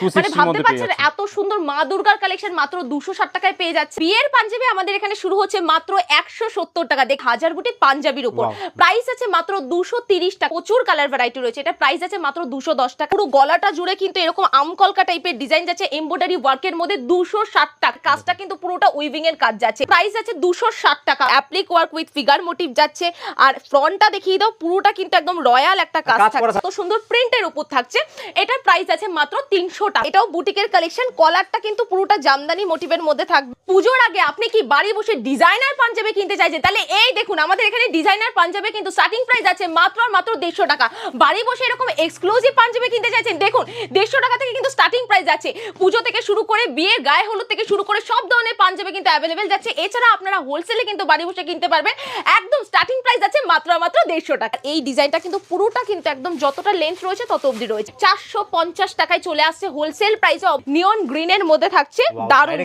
260 মানে ভাবতে মধ্যে পারছেন এত সুন্দর মা দুর্গার কালেকশন মাত্র দুশো ষাট টাকায় পেয়ে যাচ্ছে। বিয়ের পাঞ্জাবি আমাদের এখানে শুরু হচ্ছে মাত্র একশো সত্তর টাকা। দেখ হাজার বুটি পাঞ্জাবির উপর। প্রাইস আছে মাত্র দুশো তিরিশ টাকা। প্রচুর কালার ভ্যারাইটি রয়েছে। এটা প্রাইস আছে মাত্র দুশো দশ টাকা। পুরো গলাটা জুড়ে কিন্তু এরকম আমকলকা টাইপের ডিজাইন যাচ্ছে। এমব্রয়ডারি ওয়ার্কের মধ্যে দুশো ষাট টাকা। কাজটা কিন্তু পুরোটা উইভিং এর কাজ যাচ্ছে। প্রাইস আছে দুশো ষাট টাকা। Applique work with figure motif যাচ্ছে। আর ফ্রন্টটা দেখিয়ে দাও। পুরোটা কিন্তু একদম রয়্যাল একটা কাজ থাকছে। সুন্দর প্রিন্টের উপর থাকছে। এটার প্রাইস আছে মাত্র তিনশো টাকা এটাও বুটিকের কালেকশন কলারটা কিন্তু পুরোটা জামদানি মোটিভের মধ্যে থাকবে। পুজোর আগে আপনি কি বাড়ি বসে ডিজাইনার পাঞ্জাবি কিনতে চাইছেন? তাহলে এই দেখুন, আমাদের এখানে ডিজাইনার পাঞ্জাবি কিন্তু স্টার্টিং প্রাইস আছে মাত্র মাত্র দেড়শো টাকা। বাড়ি বসে এরকম এক্সক্লুসিভ পাঞ্জাবি কিনতে চাইছেন, দেখুন, দেড়শো টাকা থেকে কিন্তু স্টার্টিং প্রাইস আছে। পুজো থেকে শুরু করে বিয়ে, গায়ে হলুদ থেকে শুরু করে সব ধরনের পাঞ্জাবি কিন্তু অ্যাভেলেবেল যাচ্ছে। এছাড়া আপনারা হোলসেলে কিন্তু বাড়ি বসে কিনতে পারবেন। একদম স্টার্টিং প্রাইস আছে মাত্র মাত্র দেড়শো টাকা। এই ডিজাইনটা কিন্তু পুরোটা কিন্তু একদম যতটা লেন্থ রয়েছে তত অবধি রয়েছে। চারশো পঞ্চাশ টাকায় চলে আসছে হোলসেল প্রাইস নিয়ন গ্রিনের মধ্যে থাকছে Wow, দারুণ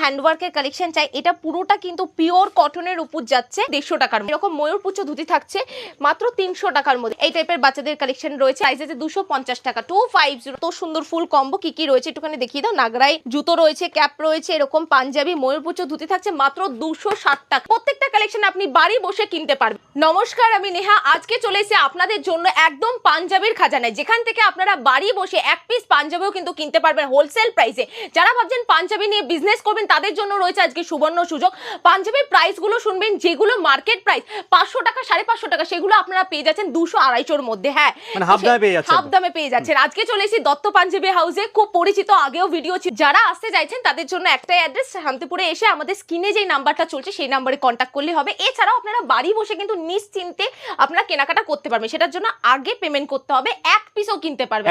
হ্যান্ডওয়ার্কের কালেকশন চাই। এটা পুরোটা কিন্তু পিওর কটনের উপর যাচ্ছে দেড়শো টাকার মধ্যে। এরকম ময়ূর পুচ্ছ ধুতি থাকছে মাত্র তিনশো টাকার মধ্যে। এই টাইপের বাচ্চাদের কালেকশন রয়েছে। সাইজ আছে দুশো পঞ্চাশ টাকা। টু ফাইভ জিরো তো সুন্দর ফুল কম্বো কি কি রয়েছে একটুখানি দেখিয়ে দাও। নাগরাই জুতো রয়েছে ক্যাপ রয়েছে এরকম পাঞ্জাবি ময়ূর পুচ্ছ ধুতি থাকছে মাত্র দুশো ষাট টাকা। প্রত্যেকটা কালেকশন আপনি বাড়ি বসে কিনতে পারবেন। নমস্কার আমি নেহা। আজকে চলে এসেছি আপনাদের জন্য একদম পাঞ্জাবির খাজানায়। যেখান থেকে আপনারা বাড়ি বসে এক পিস পাঞ্জাবিও কিন্তু কিনতে পারবেন হোলসেল প্রাইসে যারা ভাবছেন পাঞ্জাবি নিয়ে বিজনেস করবেন তাদের জন্য রয়েছে আজকে সুবর্ণ সুযোগ। পাঞ্জাবির প্রাইসগুলো শুনবেন যেগুলো মার্কেট প্রাইস পাঁচশো টাকা সাড়ে পাঁচশো টাকা সেগুলো আপনারা পেয়ে যাচ্ছেন দুশো আড়াইশোর মধ্যে হ্যাঁ। মানে half দামে পেয়ে যাচ্ছেন হাফ দামে পেয়ে যাচ্ছেন। আজকে চলে এসেছি দত্ত পাঞ্জাবি হাউসে খুব পরিচিত আগেও ভিডিও ছিল। যারা আসতে চাইছেন তাদের জন্য একটাই অ্যাড্রেস শান্তিপুরে এসে আমাদের স্ক্রিনে যেই নাম্বারটা চলছে সেই নাম্বারে কন্ট্যাক্ট করলে হবে। এছাড়াও আপনারা বাড়ি বসে কিন্তু নিশ্চিন্তে আপনারা কেনাকাটা করতে পারবেন। সেটার জন্য আগে পেমেন্ট করতে হবে। এক পিসও কিনতে পারবেন।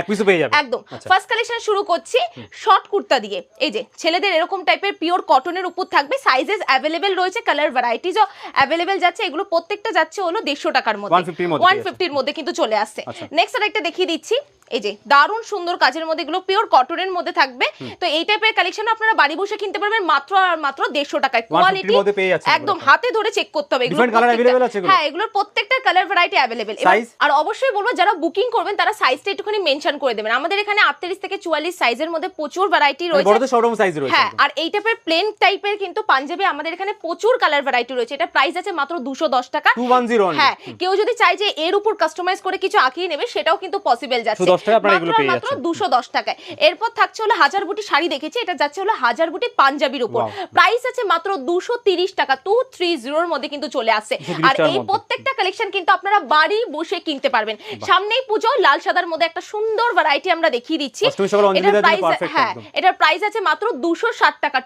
একদম। আচ্ছা। ফার্স্ট কালেকশন শুরু করছি শর্ট কুর্তা দিয়ে। এই যে ছেলেদের এরকম টাইপের পিওর কটনের উপর থাকবে সাইজেস অ্যাভেলেবেল রয়েছে কালার ভ্যারাইটিজও অ্যাভেলেবেল যাচ্ছে এগুলো প্রত্যেকটা যাচ্ছে হলো দেড়শো টাকার মধ্যে। 150 র মধ্যে ওয়ান ফিফটির মধ্যে কিন্তু চলে আসছে। আচ্ছা। নেক্সট আরেকটা দেখিয়ে দিচ্ছি এই যে দারুণ সুন্দর কাজের মধ্যে এগুলো পিওর কটনের মধ্যে থাকবে। তো এই টাইপের কালেকশন আপনারা বাড়ি বসে কিনতে পারবেন মাত্র আর মাত্র দেড়শো টাকায়। কোয়ালিটি একদম হাতে ধরে চেক করতে হবে। হ্যাঁ এগুলোর প্রত্যেকটা কালার ভ্যারাইটি অ্যাভেলেবেল আর অবশ্যই বলব যারা বুকিং করবেন তারা সাইজটা একটুখানি মেনশন করে দেবেন। আমাদের এখানে আটত্রিশ থেকে চুয়াল্লিশ সাইজের মধ্যে প্রচুর ভ্যারাইটি মানে রয়েছে। সব রকম সাইজ রয়েছে হ্যাঁ আর এই টাইপের প্লেন টাইপের কিন্তু পাঞ্জাবি আমাদের এখানে প্রচুর কালার ভ্যারাইটি রয়েছে। এটা প্রাইস আছে মাত্র দুশো দশ টাকা। হ্যাঁ কেউ যদি চায় যে এর উপর কাস্টমাইজ করে কিছু আঁকিয়ে নেবে সেটাও কিন্তু পসিবল যাচ্ছে। 110 টাকায় আপনারা এগুলো মাত্র। দুশো দশ টাকায়। এরপর থাকছে হলো হাজার বুটি শাড়ি দেখেছি এটা যাচ্ছে হলো হাজার বুটি পাঞ্জাবির উপর। প্রাইস আছে মাত্র দুশো তিরিশ টাকা টু থ্রি জিরোর মধ্যে কিন্তু চলে আসছে। আর এই প্রত্যেকটা কালেকশন কিন্তু আপনারা বাড়ি বসে কিনতে পারবেন। সামনেই পুজো লাল সাদার মধ্যে একটা সুন্দর ভ্যারাইটি আমরা দেখিয়ে দিচ্ছি। সকালে এটার জন্য প্রাইস হ্যাঁ এটার প্রাইস আছে মাত্র টাকা।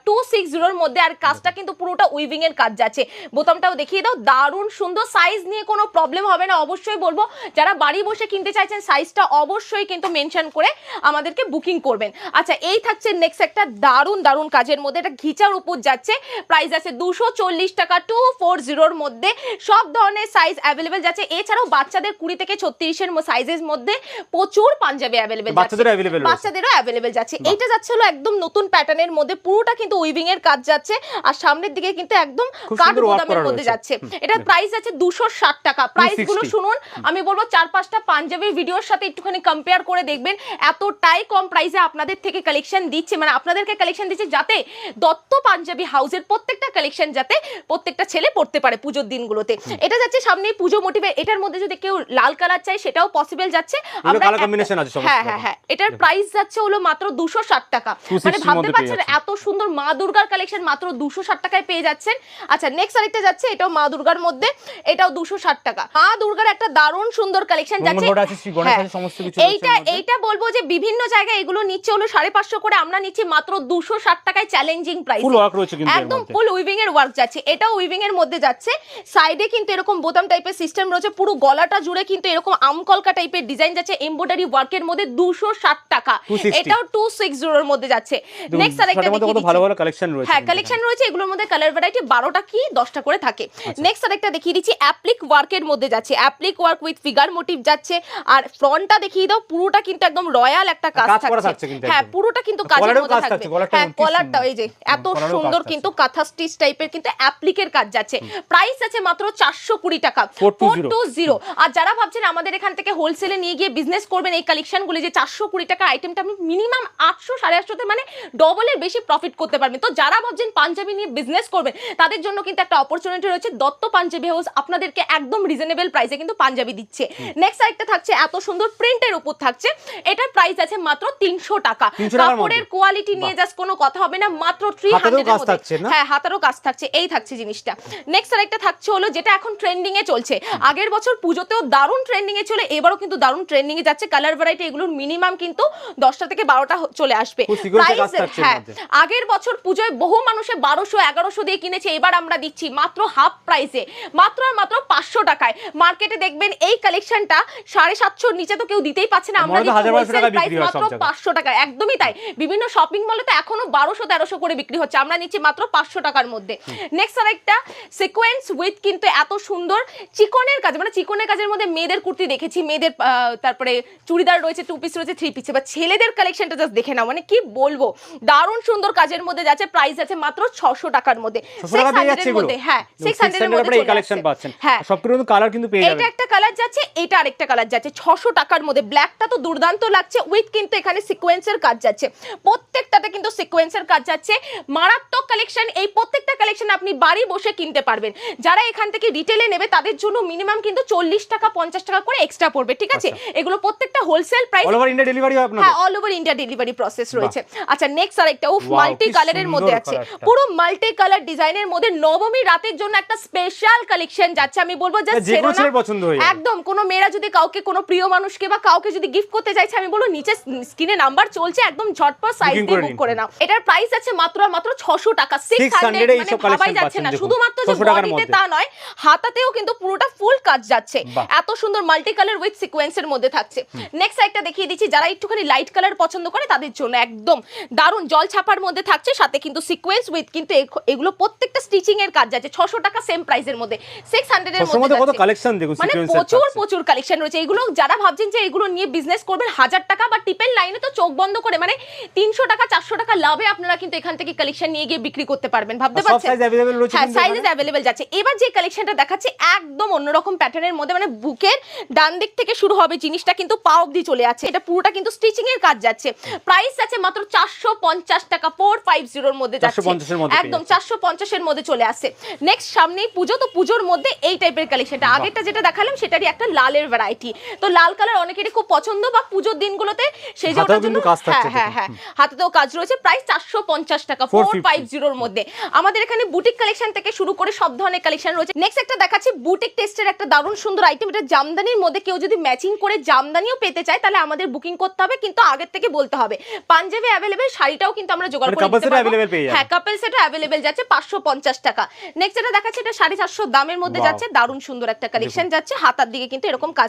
মধ্যে আর কাজটা কিন্তু পুরোটা উইভিং এর কাজ যাচ্ছে। বোতামটাও দেখিয়ে দাও। দারুণ সুন্দর সাইজ নিয়ে কোনো প্রবলেম হবে না। অবশ্যই বলব যারা বাড়ি বসে কিনতে চাইছেন সাইজটা অবশ্যই কিন্তু মেনশন করে আমাদেরকে বুকিং করবেন। আচ্ছা এই থাকছে নেক্সট একটা দারুণ দারুণ কাজের মধ্যে। এটা ঘিচার উপর যাচ্ছে। প্রাইস আছে দুশো চল্লিশ টাকা। টু ফোর জিরোর মধ্যে সব ধরনের সাইজ অ্যাভেলেবেল যাচ্ছে। এছাড়াও বাচ্চাদের কুড়ি থেকে ছত্রিশের সাইজের মধ্যে প্রচুর পাঞ্জাবি অ্যাভেলেবেল রয়েছে। বাচ্চাদেরও অ্যাভেলেবেল যাচ্ছে। এইটা যাচ্ছে হলো একদম নতুন প্যাটার্নের মধ্যে পুরোটা কিন্তু উইভিং এর কাজ যাচ্ছে আর সামনের দিকে কিন্তু একদম কাঠ সুন্দর বোতামের মধ্যে যাচ্ছে। এটার প্রাইস আছে দুশো ষাট টাকা। প্রাইসগুলো শুনুন আমি বলব চার পাঁচটা পাঞ্জাবির ভিডিওর সাথে একটুখানি কম্পেয়ার করে দেখবেন এতটাই কম প্রাইসে আপনাদের থেকে কালেকশন দিচ্ছে। মানে আপনাদেরকে কালেকশন দিচ্ছে যাতে দত্ত পাঞ্জাবি হাউসের প্রত্যেকটা কালেকশন যাতে প্রত্যেকটা ছেলে পড়তে পারে পুজোর দিনগুলোতে। এটা যাচ্ছে সামনে পুজো মোটিভে এটার মধ্যে যদি কেউ লাল কালার চাই সেটাও পসিবল যাচ্ছে। সমস্ত হ্যাঁ হ্যাঁ হ্যাঁ। এটার প্রাইস যাচ্ছে হলো মাত্র দুশো ষাট টাকা। মানে ভাবতে পারছেন এত সুন্দর মা দুর্গার কালেকশন মাত্র দুশো ষাট টাকায় পেয়ে যাচ্ছেন। আচ্ছা নেক্সট আরেকটা যাচ্ছে এটাও মা দুর্গার মধ্যে এটাও দুশো ষাট টাকা। মা দুর্গার একটা দারুণ সুন্দর কালেকশন যাচ্ছে। হ্যাঁ। এইটা এইটা বলব যে বিভিন্ন জায়গায় এগুলো নিচ্ছে হলো সাড়ে পাঁচশো করে আমরা নিচ্ছি মাত্র দুশো ষাট টাকায় চ্যালেঞ্জিং প্রাইস একদম ফুল উইভিং এর ওয়ার্ক যাচ্ছে। এটাও উইভিং এর মধ্যে যাচ্ছে। সাইডে কিন্তু এরকম বোতাম টাইপের সিস্টেম রয়েছে। পুরো গলাটা জুড়ে কিন্তু এরকম আমকলকা টাইপের ডিজাইন যাচ্ছে। এমব্রয়ডারি ওয়ার্কের মধ্যে দুশো ষাট টাকা। 260 এটাও টু সিক্স মধ্যে যাচ্ছে। নেক্সট আরেকটা শার্টের কত ভালো ভালো কালেকশন রয়েছে হ্যাঁ কালেকশন রয়েছে এগুলোর মধ্যে কালার ভ্যারাইটি বারোটা কি দশটা করে থাকে। আচ্ছা। নেক্সট আরেকটা দেখিয়ে দিচ্ছি অ্যাপ্লিক ওয়ার্কের মধ্যে যাচ্ছে। Applique work with figure motif যাচ্ছে। আর ফ্রন্টটা দেখিয়ে দাও পুরোটা কিন্তু একদম রয়্যাল একটা কাজ কাজ থাকছে। থাকছে হ্যাঁ পুরোটা কিন্তু কাজের মধ্যে থাকবে। হ্যাঁ কলারটা। এই যে এত সুন্দর কিন্তু কাঁথা স্টিচ টাইপের কিন্তু অ্যাপ্লিকের কাজ যাচ্ছে। প্রাইস আছে মাত্র চারশো কুড়ি টাকা। 420 আর যারা ভাবছেন আমাদের এখান থেকে হোলসেলে নিয়ে গিয়ে বিজনেস করবেন এই কালেকশনগুলি যে চারশো কুড়ি টাকা আইটেমটা আপনি মিনিমাম আটশো সাড়ে আটশোতে মানে ডবলের বেশি প্রফিট করতে পারবেন। তো যারা ভাবছেন পাঞ্জাবি নিয়ে বিজনেস করবেন তাদের জন্য কিন্তু একটা অপরচুনিটি রয়েছে দত্ত পাঞ্জাবি হাউস আপনাদেরকে একদম রিজনেবল প্রাইসে কিন্তু পাঞ্জাবি দিচ্ছে। নেক্সট আরেকটা থাকছে এত সুন্দর প্রিন্টের উপর থাকছে। এটার প্রাইস আছে মাত্র তিনশো টাকা। 300 টাকার মধ্যে? কাপড়ের কোয়ালিটি নিয়ে জাস্ট কোনো কথা হবে না মাত্র থ্রি থাকছে হ্যাঁ হাতারও কাজ থাকছে। এই থাকছে জিনিসটা। নেক্সট আরেকটা থাকছে হলো যেটা এখন ট্রেন্ডিং এ চলছে আগের বছর পুজোতেও দারুণ ট্রেন্ডিং এ চলে এবারও কিন্তু দারুণ ট্রেন্ডিং এ যাচ্ছে। কালার ভ্যারাইটি এগুলোর মিনিমাম কিন্তু দশটা থেকে বারোটা চলে আসবে। হ্যাঁ আগের বছর পুজোয় বহু মানুষে বারোশো এগারোশো দিয়ে কিনেছে এবার আমরা দিচ্ছি মাত্র হাফ প্রাইসে মাত্র আর মাত্র পাঁচশো টাকায়। মার্কেটে দেখবেন এই কালেকশনটা সাড়ে সাতশোর নিচে তো কেউ দিতেই পাচ্ছে না। আমরা দিচ্ছি 1000 wholesale টাকায় price বিক্রি সব মাত্র পাঁচশো টাকা একদমই তাই। বিভিন্ন শপিং মলে তো এখনও বারোশো তেরোশো করে বিক্রি হচ্ছে। আমরা নিচ্ছি মাত্র পাঁচশো টাকার মধ্যে। নেক্সট আরেকটা সিকোয়েন্স উইথ কিন্তু এত সুন্দর। চিকনের কাজ মানে চিকনের কাজের মধ্যে মেয়েদের কুর্তি দেখেছি। মেয়েদের তারপরে চুড়িদার রয়েছে টু পিস রয়েছে থ্রি পিস বা ছেলেদের কালেকশনটা জাস্ট দেখে নাও। মানে কি বলব? দারুণ সুন্দর কাজের মধ্যে যাচ্ছে প্রাইস আছে মাত্র ছশো টাকার মধ্যে। 600 টাকা পেয়ে 600 যাচ্ছে এর মধ্যে হ্যাঁ 600 এর মধ্যে এই কালেকশন পাচ্ছেন। হ্যাঁ। সব কিন্তু কালার কিন্তু পেয়ে যাবেন। এটা একটা কালার যাচ্ছে এটা আরেকটা কালার যাচ্ছে। ছশো টাকার মধ্যে ব্ল্যাকটা তো দুর্দান্ত লাগছে উইথ কিন্তু এখানে সিকোয়েন্সের কাজ যাচ্ছে। প্রত্যেকটাতে কিন্তু সিকোয়েন্সের কাজ যাচ্ছে। মারাত্মক কালেকশন এই প্রত্যেকটা কালেকশন আপনি বাড়ি বসে কিনতে পারবেন। যারা এখান থেকে রিটেলে নেবে তাদের জন্য মিনিমাম কিন্তু চল্লিশ টাকা পঞ্চাশ টাকা করে এক্সট্রা পড়বে ঠিক আছে? এগুলো প্রত্যেকটা wholesale price all over India delivery হয় আপনাদের? হ্যাঁ all over India delivery process রয়েছে। আচ্ছা নেক্সট আরেকটা উফ মাল্টি কালারের মধ্যে আছে। পুরো মাল্টি কালার ডিজাইনের মধ্যে নবমী রাতের জন্য একটা স্পেশাল কালেকশন যাচ্ছে আমি বলব জাস্ট যে কোনো পছন্দ হয়ে একদম কোনো মেয়েরা যদি কাউকে কোনো প্রিয় মানুষকে বা কাউকে যদি গিফট করতে চাইছে আমি বলব নিচে স্ক্রিনে নাম্বার চলছে একদম ঝটপট সাইজ দিয়ে বুক করে নাও। এটার প্রাইস আছে মাত্র আর মাত্র 600 টাকা। 600 600 এই মানে ভাবাই যাচ্ছে না। শুধুমাত্র যে বডিতে তা নয় হাতাতেও কিন্তু পুরোটা ফুল কাজ যাচ্ছে। এত সুন্দর মাল্টি কালার উইথ সিকোয়েন্সের মধ্যে থাকছে। নেক্সট একটা দেখিয়ে দিচ্ছি যারা একটুখানি লাইট কালার পছন্দ করে তাদের জন্য। একদম দারুণ জল ছাপার মধ্যে থাকছে সাথে কিন্তু সিকোয়েন্স উইথ কিন্তু এগুলো প্রত্যেকটা স্টিচিং এর কাজ যাচ্ছে ছশো টাকা সেম প্রাইসের মধ্যে সিক্স হান্ড্রেড এর মধ্যে কত কালেকশন দেখুন মানে প্রচুর প্রচুর কালেকশন রয়েছে। এগুলো যারা ভাবছেন যে এগুলো নিয়ে বিজনেস করবেন হাজার টাকা বা টিপের লাইনে তো চোখ বন্ধ করে মানে তিনশো টাকা চারশো টাকা লাভে আপনারা কিন্তু এখান থেকে কালেকশন নিয়ে গিয়ে বিক্রি করতে পারবেন ভাবতে পারছেন? হ্যাঁ সাইজেস অ্যাভেলেবেল যাচ্ছে। এবার যে কালেকশনটা দেখাচ্ছে একদম অন্যরকম প্যাটার্নের মধ্যে মানে বুকের ডান দিক থেকে শুরু হবে জিনিসটা কিন্তু পা অবধি চলে আছে এটা পুরোটা কিন্তু স্টিচিং এর কাজ যাচ্ছে। প্রাইস আছে মাত্র চারশো পঞ্চাশ টাকা ফোর ফাইভ জিরোর মধ্যে যাচ্ছে। 450 এর মধ্যে একদম চারশো পঞ্চাশের মধ্যে চলে আসে নেক্সট সামনেই পুজো তো পুজোর মধ্যে এই টাইপের কালেকশনটা আগেরটা যেটা দেখালাম সেটারই একটা লালের ভ্যারাইটি তো লাল কালার অনেকেরই খুব পছন্দ বা পুজোর দিনগুলোতে সেই জন্য হ্যাঁ হ্যাঁ হ্যাঁ। হাতেতেও কাজ রয়েছে। প্রাইস চারশো পঞ্চাশ টাকা ফোর 450 ফাইভ জিরোর মধ্যে। আমাদের এখানে বুটিক কালেকশন থেকে শুরু করে সব ধরনের কালেকশন রয়েছে। নেক্সট একটা দেখাচ্ছি বুটিক টেস্টের একটা দারুণ সুন্দর আইটেম এটা জামদানির মধ্যে কেউ যদি ম্যাচিং করে জামদানিও পেতে চায় তাহলে আমাদের বুকিং করতে হবে। কিন্তু আগের থেকে বলতে হবে। পাঞ্জাবি অ্যাভেলেবেল শাড়িটাও কিন্তু আমরা জোগাড় মানে করে set পারব। হ্যাঁ কাপল সেটও অ্যাভেলেবেল যাচ্ছে পাঁচশো পঞ্চাশ টাকা। নেক্সট যেটা দেখাচ্ছে এটা সাড়ে চারশো দামের মধ্যে যাচ্ছে দারুণ সুন্দর একটা কালেকশন যাচ্ছে হাতার দিকে কিন্তু এরকম কাজ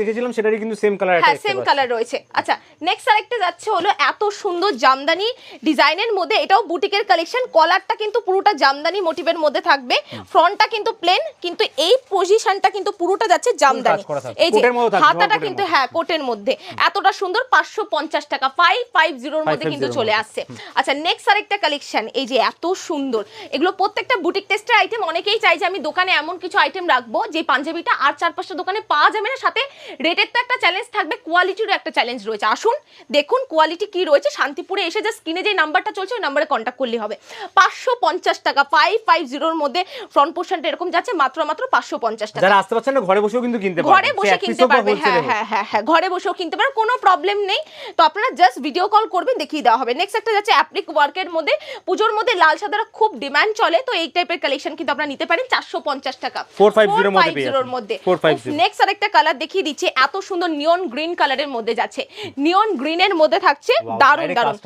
দেখেছিলাম সেটারই কিন্তু সেম কালার হ্যাঁ সেম কালার রয়েছে। আচ্ছা নেক্সট আরেকটা যাচ্ছে হলো এত সুন্দর জামদানি ডিজাইনের মধ্যে এটাও বুটিকের কালেকশন কলারটা কিন্তু পুরোটা জামদানি মোটিভের মধ্যে থাকবে। ফ্রন্টটা কিন্তু প্লেন কিন্তু এই পজিশনটা কিন্তু পুরোটা যাচ্ছে জামদানি। এই যে হাতাটা কিন্তু হ্যাঁ কোটের মধ্যে। এতটা সুন্দর পাঁচশো পঞ্চাশ টাকা ফাইভ ফাইভ জিরোর মধ্যে কিন্তু চলে আসছে। আচ্ছা নেক্সট আরেকটা কালেকশন এই যে এত সুন্দর। এগুলো প্রত্যেকটা বুটিক টেস্টের আইটেম অনেকেই চাই যে আমি দোকানে এমন কিছু আইটেম রাখব যে পাঞ্জাবিটা আর চার পাঁচটা দোকানে পাওয়া যাবে না। সাথে রেটের তো একটা চ্যালেঞ্জ থাকবে কোয়ালিটিরও একটা চ্যালেঞ্জ রয়েছে। আসুন দেখুন কোয়ালিটি কি রয়েছে। শান্তিপুরে এসে যে স্ক্রিনে যে নাম্বারটা চলছে ওই নাম্বারে কন্ট্যাক্ট করলে হবে। পাঁচশো পঞ্চাশ টাকা ফাইভ ফাইভ জিরোর মধ্যে ফ্রন্ট পোর্শনটা এরকম যাচ্ছে মাত্র মাত্র পাঁচশো পঞ্চাশ টাকা। যারা আসতে পারছেন ঘরে বসেও কিন্তু কিনতে পারবেন। ঘরে বসে কিনতে পারবে। হ্যাঁ। হ্যাঁ হ্যাঁ হ্যাঁ ঘরে বসেও কিনতে পারবে কোনো প্রবলেম নেই। তো আপনারা জাস্ট ভিডিও কল করবেন দেখিয়ে দেওয়া হবে। নেক্সট একটা যাচ্ছে অ্যাপ্লিক ওয়ার্কের মধ্যে। পুজোর মধ্যে লাল সাদার খুব ডিমান্ড চলে তো এই টাইপের কালেকশন কিন্তু আপনারা নিতে পারেন চারশো পঞ্চাশ টাকা। 450 এর মধ্যে পেয়ে 450 যাচ্ছেন। মধ্যে। 450 নেক্সট আরেকটা কালার দেখিয়ে দিচ্ছি এত সুন্দর নিয়ন গ্রিন কালারের মধ্যে যাচ্ছে। নিয়ন গ্রিনের মধ্যে থাকছে দারুণ দারুণ।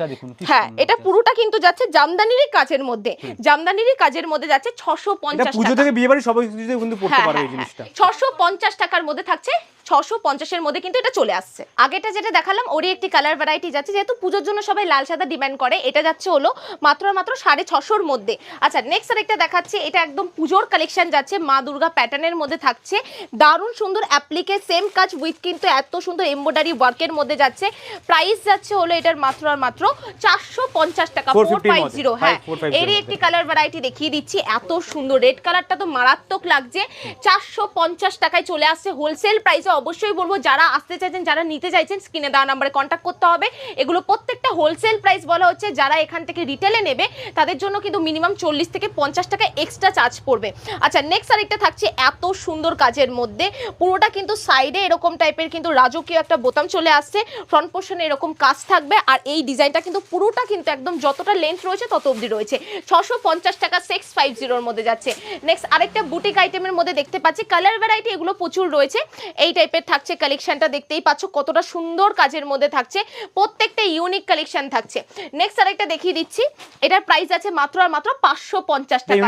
হ্যাঁ এটা পুরোটা কিন্তু যাচ্ছে জামদানিরই কাজের মধ্যে। জামদানিরই কাজের মধ্যে যাচ্ছে ছশো পঞ্চাশ পুজো টাকা। থেকে বিয়ে বাড়ি সবাই কিন্তু পড়তে হ্যাঁ, পারবে হ্যাঁ, এই জিনিসটা। হ্যাঁ। 650 টাকার মধ্যে থাকছে ছশো পঞ্চাশের মধ্যে কিন্তু এটা চলে আসছে। আগেটা যেটা দেখালাম ওরই একটি কালার ভ্যারাইটি যাচ্ছে যেহেতু পুজোর জন্য সবাই লাল সাদা ডিমান্ড করে এটা যাচ্ছে হলো মাত্র মাত্র সাড়ে ছশোর মধ্যে। আচ্ছা নেক্সট আরেকটা দেখাচ্ছি এটা একদম পুজোর কালেকশন যাচ্ছে মা দুর্গা প্যাটার্নের মধ্যে থাকছে। দারুণ সুন্দর অ্যাপ্লিকে সেম কাজ উইথ কিন্তু এত সুন্দর এমব্রয়ডারি ওয়ার্কের মধ্যে যাচ্ছে। প্রাইস যাচ্ছে হলো এটার মাত্র আর মাত্র চারশো পঞ্চাশ টাকা ফোর ফাইভ জিরো হ্যাঁ, 450 এরই একটি কালার ভ্যারাইটি দেখিয়ে দিচ্ছি এত সুন্দর। রেড কালারটা তো মারাত্মক লাগছে। চারশো পঞ্চাশ টাকায় চলে আসছে হোলসেল প্রাইসে অবশ্যই বলব, যারা আসতে চাইছেন, যারা নিতে চাইছেন স্ক্রিনে দেওয়া নাম্বারে কন্ট্যাক্ট করতে হবে। এগুলো প্রত্যেকটা হোলসেল প্রাইস বলা হচ্ছে, যারা এখান থেকে রিটেলে নেবে, তাদের জন্য কিন্তু মিনিমাম চল্লিশ থেকে পঞ্চাশ টাকা এক্সট্রা চার্জ পড়বে। আচ্ছা নেক্সট আরেকটা থাকছে এত সুন্দর কাজের মধ্যে। পুরোটা কিন্তু সাইডে এরকম টাইপের কিন্তু রাজকীয় একটা বোতাম চলে আসছে। ফ্রন্ট পোর্শনে এরকম কাজ থাকবে আর এই ডিজাইনটা কিন্তু পুরোটা কিন্তু একদম যতটা লেন্থ রয়েছে, তত অবধি রয়েছে। ছশো টাকা সিক্স ফাইভ জিরোর মধ্যে যাচ্ছে। নেক্সট আরেকটা বুটিক আইটেমের মধ্যে দেখতে পাচ্ছি। কালার ভ্যারাইটি এগুলো প্রচুর রয়েছে। এই টাইপের থাকছে কালেকশনটা দেখতেই পাচ্ছ কতটা সুন্দর কাজের মধ্যে থাকছে প্রত্যেকটা ইউনিক কালেকশন থাকছে। নেক্সট আরেকটা দেখিয়ে দিচ্ছি এটার প্রাইস আছে মাত্র আর মাত্র পাঁচশো পঞ্চাশ টাকা।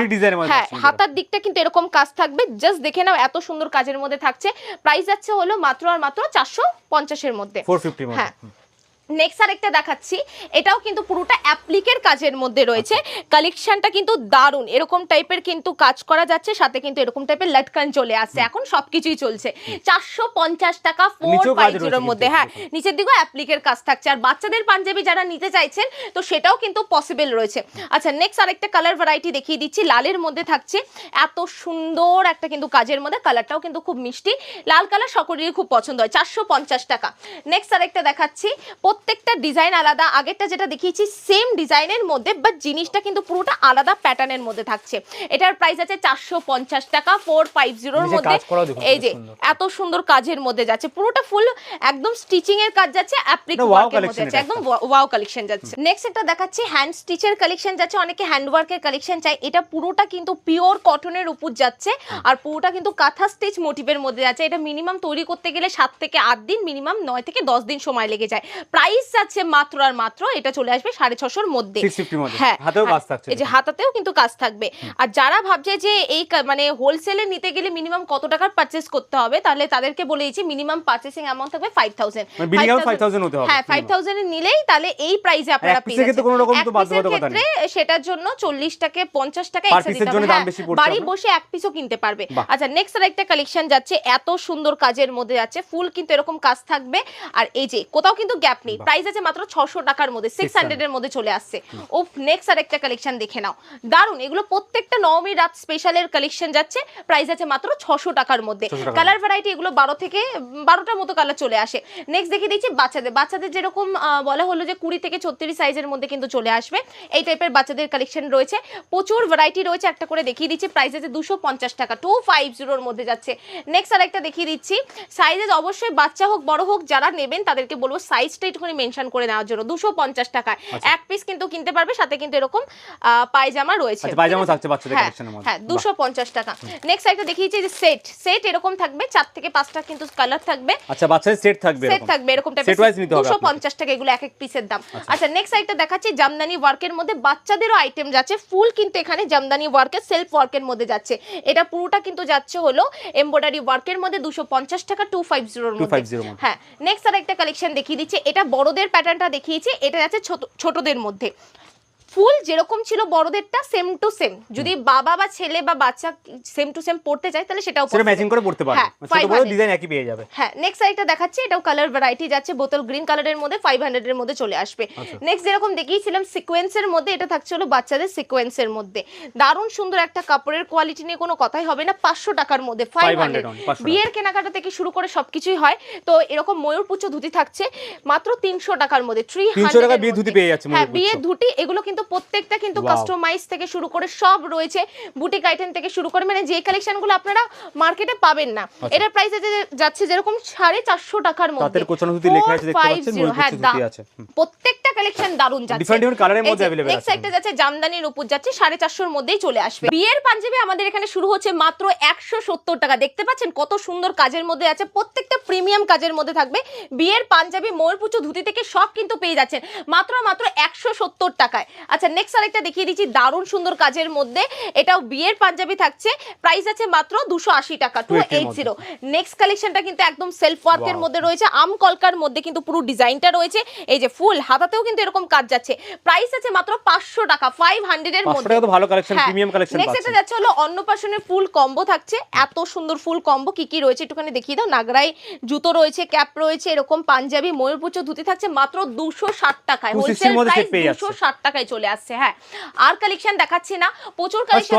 হ্যাঁ হাতার দিকটা কিন্তু এরকম কাজ থাকবে জাস্ট দেখে নাও এত সুন্দর কাজের মধ্যে থাকছে। প্রাইস আছে হলো মাত্র আর মাত্র চারশো পঞ্চাশের মধ্যে। মধ্যে হ্যাঁ। নেক্সট আরেকটা দেখাচ্ছি। এটাও কিন্তু পুরোটা অ্যাপ্লিকের কাজের মধ্যে রয়েছে। কালেকশনটা কিন্তু দারুণ। এরকম টাইপের কিন্তু কাজ করা যাচ্ছে সাথে কিন্তু এরকম টাইপের লটকান চলে আসছে। এখন সবকিছুই চলছে। চারশো পঞ্চাশ টাকা ফোর ফাইভ জিরোর মধ্যে। হ্যাঁ নিচের দিকেও অ্যাপ্লিকের কাজ থাকছে। আর বাচ্চাদের পাঞ্জাবি যারা নিতে চাইছেন তো সেটাও কিন্তু পসিবল রয়েছে। আচ্ছা নেক্সট আরেকটা কালার ভ্যারাইটি দেখিয়ে দিচ্ছি। লালের মধ্যে থাকছে। এত সুন্দর একটা কিন্তু কাজের মধ্যে। কালারটাও কিন্তু খুব মিষ্টি। লাল কালার সকলেরই খুব পছন্দ হয়। চারশো পঞ্চাশ টাকা। নেক্সট আরেকটা দেখাচ্ছি। প্রত্যেকটা ডিজাইন আলাদা। আগেরটা যেটা দেখিয়েছি সেম ডিজাইনের মধ্যে বাট জিনিসটা কিন্তু পুরোটা আলাদা প্যাটার্নের মধ্যে থাকছে। এটার প্রাইস আছে চারশো পঞ্চাশ টাকা ফোর ফাইভ জিরোর মধ্যে। এই যে এত সুন্দর কাজের মধ্যে যাচ্ছে। পুরোটা ফুল একদম স্টিচিং এর কাজ যাচ্ছে মধ্যে একদম ওয়াও কালেকশন যাচ্ছে। নেক্সট একটা দেখাচ্ছি হ্যান্ড স্টিচের কালেকশন যাচ্ছে অনেকে হ্যান্ড ওয়ার্কের কালেকশন চাই এটা পুরোটা কিন্তু পিওর কটনের উপর যাচ্ছে আর পুরোটা কিন্তু কাঁথা স্টিচ মোটিভের মধ্যে যাচ্ছে। এটা মিনিমাম তৈরি করতে গেলে সাত থেকে আট দিন মিনিমাম নয় থেকে দশ দিন সময় লেগে যায়। প্রাইস যাচ্ছে মাত্র আর মাত্র এটা চলে আসবে সাড়ে ছশোর মধ্যে। হ্যাঁ হ্যাঁ, এই যে হাতাতেও কিন্তু কাজ থাকবে। আর যারা ভাবছে যে এই মানে হোলসেলে নিতে গেলে মিনিমাম কত টাকার পারচেস করতে হবে তাহলে তাদেরকে বলে দিচ্ছি মিনিমাম পারচেসিং অ্যামাউন্ট থাকবে ফাইভ থাউজেন্ড মানে billing amount 5,000 হতে হবে। হ্যাঁ ফাইভ থাউজেন্ড নিলেই তাহলে এই প্রাইসে আপনারা পেয়ে ক্ষেত্রে যাচ্ছেন। সেটার জন্য চল্লিশ টাকা পঞ্চাশ টাকা হ্যাঁ, বাড়ি বসে এক পিসও কিনতে পারবে। আচ্ছা নেক্সট আর একটা কালেকশন যাচ্ছে এত সুন্দর কাজের মধ্যে যাচ্ছে ফুল কিন্তু এরকম কাজ থাকবে। আর এই যে কোথাও কিন্তু গ্যাপ নেই। বাহ। প্রাইস আছে মাত্র ছশো টাকার মধ্যে সিক্স 600 হান্ড্রেড এর মধ্যে চলে আসছে। ও নেক্সট আর একটা কালেকশন দেখে নাও। দারুণ এগুলো প্রত্যেকটা নবমী রাত স্পেশালের কালেকশন যাচ্ছে প্রাইস আছে মাত্র ছশো টাকার মধ্যে। কালার ভ্যারাইটি এগুলো বারো থেকে বারোটার মতো কালার চলে আসে। নেক্সট দেখে দিচ্ছি বাচ্চাদের। বাচ্চাদের যেরকম বলা হলো যে কুড়ি থেকে ছত্রিশ সাইজের মধ্যে কিন্তু চলে আসবে। এই টাইপের বাচ্চাদের কালেকশন রয়েছে। প্রচুর ভ্যারাইটি রয়েছে একটা করে দেখিয়ে দিচ্ছি। প্রাইস আছে দুশো পঞ্চাশ টাকা টু ফাইভ জিরোর মধ্যে যাচ্ছে। নেক্সট আর একটা দেখিয়ে দিচ্ছি। সাইজেস অবশ্যই বাচ্চা হোক বড় হোক যারা নেবেন তাদেরকে বলব সাইজটা একটুখানি মেনশন করে নেওয়ার জন্য। দুশো পঞ্চাশ টাকায়। আচ্ছা। এক পিস কিন্তু কিনতে পারবে সাথে কিন্তু এরকম পায়জামা রয়েছে। আচ্ছা, পায়জামা থাকছে বাচ্চাদের হ্যাঁ, মধ্যে। হ্যাঁ দুশো পঞ্চাশ টাকা। নেক্সট একটা দেখিয়েছি যে সেট সেট এরকম থাকবে চার থেকে পাঁচটা কিন্তু কালার থাকবে। আচ্ছা বাচ্চাদের সেট থাকবে সেট থাকবে এরকম টাইপের দুশো পঞ্চাশ টাকা এগুলো এক এক পিসের দাম। আচ্ছা। নেক্সট আইটা দেখাচ্ছি জামদানি ওয়ার্কের মধ্যে বাচ্চাদেরও আইটেম যাচ্ছে। ফুল কিন্তু এখানে জামদানি ওয়ার্কের সেলফ ওয়ার্কের মধ্যে যাচ্ছে। এটা পুরোটা কিন্তু যাচ্ছে হলো এমব্রয়ডারি ওয়ার্কের মধ্যে দুশো পঞ্চাশ টাকা টু ফাইভ জিরোর মধ্যে। 250 মধ্যে। হ্যাঁ নেক্সট আর একটা কালেকশন দেখিয়ে দিচ্ছে। এটা বড়দের প্যাটার্নটা দেখিয়েছি এটা যাচ্ছে ছোট ছোটদের মধ্যে। ফুল যেরকম ছিল বড়দেরটা সেম টু সেম যদি বাবা বা ছেলে বা বাচ্চা সেম টু সেম পড়তে চায় তাহলে সেটাও সেটা। ম্যাচিং করে পড়তে পারবে। হ্যাঁ, ছোট বড় ডিজাইন একই পেয়ে যাবে। হ্যাঁ নেক্সট আরেকটা দেখাচ্ছি এটাও কালার ভ্যারাইটি যাচ্ছে বোতল গ্রিন কালারের মধ্যে ফাইভ হান্ড্রেডের মধ্যে চলে আসবে। আচ্ছা। নেক্সট যেরকম দেখিয়েছিলাম সিকোয়েন্সের মধ্যে এটা থাকছে হলো বাচ্চাদের সিকোয়েন্সের মধ্যে। দারুণ সুন্দর একটা কাপড়ের কোয়ালিটি নিয়ে কোনো কথাই হবে না পাঁচশো টাকার মধ্যে ফাইভ 500 হান্ড্রেড বিয়ের কেনাকাটা থেকে শুরু করে সবকিছুই হয়। তো এরকম ময়ূর পুচো ধুতি থাকছে মাত্র তিনশো টাকার মধ্যে থ্রি 300 টাকা বিয়ে ধুতি পেয়ে যাচ্ছে হ্যাঁ বিয়ের ধুতি এগুলো কিন্তু প্রত্যেকটা কিন্তু কাস্টমাইজ থেকে শুরু করে সব রয়েছে বুটিক আইটেম থেকে শুরু করে মানে যে কালেকশনগুলো আপনারা মার্কেটে পাবেন না। আচ্ছা। এটার প্রাইস আছে যাচ্ছে যেরকম সাড়ে চারশো টাকার মধ্যে। তাঁতের 450। প্রত্যেকটা কালেকশন দারুণ যাচ্ছে colour এর মধ্যে নেক্সট আছে। একটা যাচ্ছে জামদানির উপর যাচ্ছে সাড়ে চারশোর মধ্যেই চলে আসবে। বিয়ের পাঞ্জাবি আমাদের এখানে শুরু হচ্ছে মাত্র একশো সত্তর টাকা। দেখতে পাচ্ছেন কত সুন্দর কাজের মধ্যে আছে প্রত্যেকটা প্রিমিয়াম কাজের মধ্যে থাকবে। বিয়ের পাঞ্জাবি ময়ূরপুচু ধুতি থেকে সব কিন্তু পেয়ে যাচ্ছেন। মাত্র মাত্র একশো সত্তর টাকায়। আচ্ছা নেক্সট আরেকটা দেখিয়ে দিচ্ছি দারুণ সুন্দর কাজের মধ্যে। এটাও বিয়ের পাঞ্জাবি থাকছে। প্রাইস আছে মাত্র দুশো আশি টাকা টু 280 এইট জিরো নেক্সট কালেকশনটা কিন্তু একদম সেলফ ওয়ার্কের. মধ্যে রয়েছে। আম কলকার মধ্যে কিন্তু পুরো ডিজাইনটা রয়েছে। এই যে ফুল হাতাতেও কিন্তু এরকম কাজ যাচ্ছে। প্রাইস আছে মাত্র পাঁচশো টাকা ফাইভ হান্ড্রেড এর পাঁচশো মধ্যে। টাকা তো ভালো কালেকশন প্রিমিয়াম কালেকশন নেক্সট এটা যাচ্ছে হলো অন্নপ্রাশনের ফুল কম্বো থাকছে। এত সুন্দর ফুল কম্বো কি কি রয়েছে একটুখানি দেখিয়ে দাও। নাগরাই জুতো রয়েছে ক্যাপ রয়েছে এরকম পাঞ্জাবি ময়ূরপুচ্ছ ধুতি থাকছে মাত্র দুশো ষাট টাকায়। হোলসেল প্রাইস set পেয়ে দুশো যাচ্ছে। ষাট টাকায় চলে আসছে হ্যাঁ। আর কালেকশন দেখাচ্ছি না। প্রচুর কালেকশন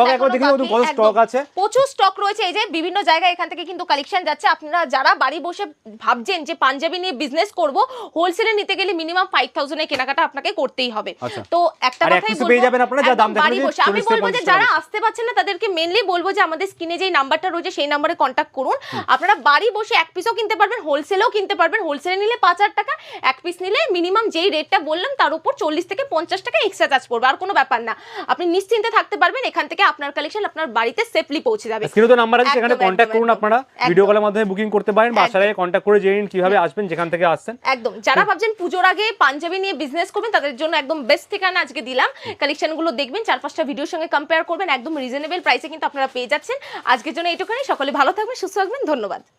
কত আছে? প্রচুর স্টক রয়েছে। এই যে বিভিন্ন জায়গায় এখান থেকে কিন্তু কালেকশন যাচ্ছে। আপনারা যারা বাড়ি বসে ভাবছেন যে পাঞ্জাবি নিয়ে বিজনেস করব হোলসেলে নিতে গেলে মিনিমাম ফাইভ থাউজেন্ডের কেনাকাটা আপনাকে করতেই হবে। আচ্ছা। তো একটা কথাই যা বাড়ি বসে। আমি বলব যে যারা আসতে পারছেন না তাদেরকে মেনলি বলব যে আমাদের স্ক্রিনে যেই নাম্বারটা রয়েছে সেই নাম্বারে কন্ট্যাক্ট করুন। আপনারা বাড়ি বসে এক পিসও কিনতে পারবেন হোলসেলেও কিনতে পারবেন। হোলসেলে নিলে পাঁচ হাজার টাকা এক পিস নিলে মিনিমাম যেই রেটটা বললাম তার উপর চল্লিশ থেকে পঞ্চাশ টাকা এক্সট্রা চার্জ পড়বে। আর কোনো ব্যাপার না। আপনি নিশ্চিন্তে থাকতে পারবেন এখান থেকে আপনার কালেকশন আপনার বাড়িতে সেফলি পৌঁছে যাবে। স্ক্রিনে তো নাম্বার আছে সেখানে কন্ট্যাক্ট করুন আপনারা। ভিডিও কলের মাধ্যমে বুকিং করতে পারেন বা কন্ট্যাক্ট করে জেনে নিন কীভাবে আসবেন যেখান থেকে আসছেন। একদম। যারা ভাবছেন পুজোর আগে পাঞ্জাবি নিয়ে বিজনেস করবেন, তাদের জন্য একদম বেস্ট ঠিকানা আজকে দিলাম। কালেকশনগুলো দেখবেন চার পাঁচটা ভিডিওর সঙ্গে কম্পেয়ার করবেন, একদম রিজনেবল প্রাইসে কিন্তু আপনারা পেয়ে যাচ্ছেন। আজকের জন্য এইটুখানি, সকলে ভালো থাকবেন, সুস্থ থাকবেন, ধন্যবাদ।